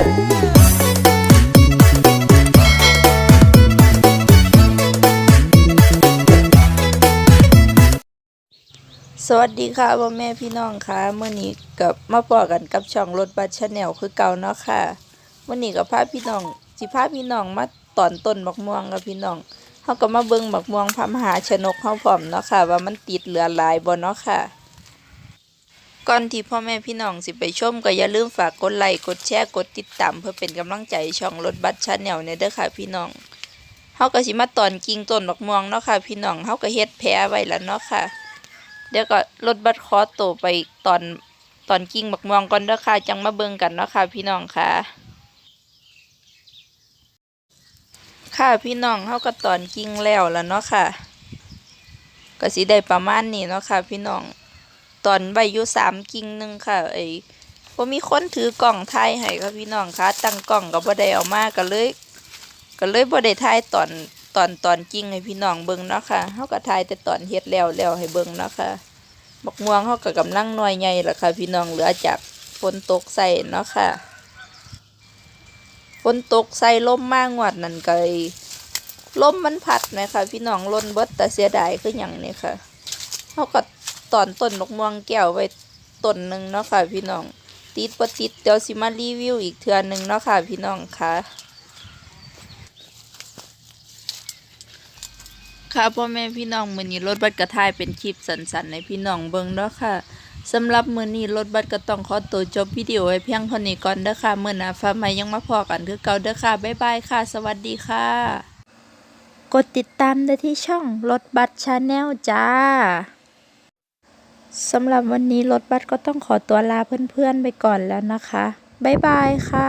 สวัสดีค่ะพ่อแม่พี่น้องค่ะเมื่อนี้กับมาปอกันกับช่องรถบัสชาแนลคือเก่าเนาะค่ะเมื่อนี้กับพาพี่น้องสิพาพี่น้องมาตอนต้นบักม่วงกับพี่น้องเฮาก็มาเบิ่งบักม่วงพระมหาชนกเฮาพร้อมเนาะค่ะ ว่ามันติดเหลือหลายบ่เนาะค่ะ ก่อนที่พ่อแม่พี่น้องสิไปชมก็อย่าลืมฝากกดไลค์กดแชร์กดติดตามเพื่อเป็นกำลังใจช่องรถบัสชาแนลเนี่ยเด้อค่ะพี่น้องเฮาก็สิมาตอนกิ่งต้นบักม่วงเนาะค่ะพี่น้องเฮาก็เฮ็ดแผลไว้แล้วเนาะค่ะ เดี๋ยวก็รถบัสคอโตวไปตอนตอนกิ่งบักม่วงก่อนเด้อค่ะจังมาเบิ่งกันเนาะค่ะพี่น้องค่ะค่ะพี่น้องเฮาก็ตอนกิ่งแล้วแล้วเนาะค่ะ ก็สิได้ประมาณนี้เนาะค่ะพี่น้อง ตอนใบอยู่สามกิ่งหนึ่งค่ะไอ้บ่มีคนถือกล่องถ่ายให้ค่ะพี่น้องค่ะตั้งกล้องก็บ่ได้เอามากก็เลยก็เลยบ่ได้ถ่ายตอนตอนตอนกิ่งให้พี่น้องเบิ่งเนาะค่ะเฮาก็ถ่ายแต่ตอนเฮ็ดแล้วแล้วให้เบิ่งเนาะค่ะบักม่วงเฮาก็กำลังหน่วยใหญ่ล่ะค่ะ พี่น้องเหลือจากฝนตกใส่เนาะค่ะฝนตกใส่ลมมากงวดนั่นก็ไอ้ลมมันพัดไหมคะพี่น้องล้นเบิดแต่เสียดายคือหยังนี่ค่ะเฮาก็ ตอนต้นบักม่วงแก้วไว้ต้นหนึ่งเนาะค่ะพี่น้อง ติดบ่ติดเดี๋ยวสิมารีวิวอีกเทื่อหนึ่งเนาะค่ะพี่น้องค่ะค่ะพ่อแม่พี่น้องมื้อนี้รถบัสกระทายเป็นคลิปสั้นๆในพี่น้องเบิ่งเนาะค่ะสำหรับมื้อนี้รถบัสก็ต้องขอตัวจบวิดีโอไว้เพียงเท่านี้ก่อนเด้อค่ะมื้อหน้าฟ้าใหม่ยังมาพอกันคือเก่าเด้อค่ะบ๊ายบายค่ะ สวัสดีค่ะ กดติดตามได้ที่ช่องรถบัสชาแนลจ้า สำหรับวันนี้รถบัสก็ต้องขอตัวลาเพื่อนๆไปก่อนแล้วนะคะ บ๊ายบายค่ะ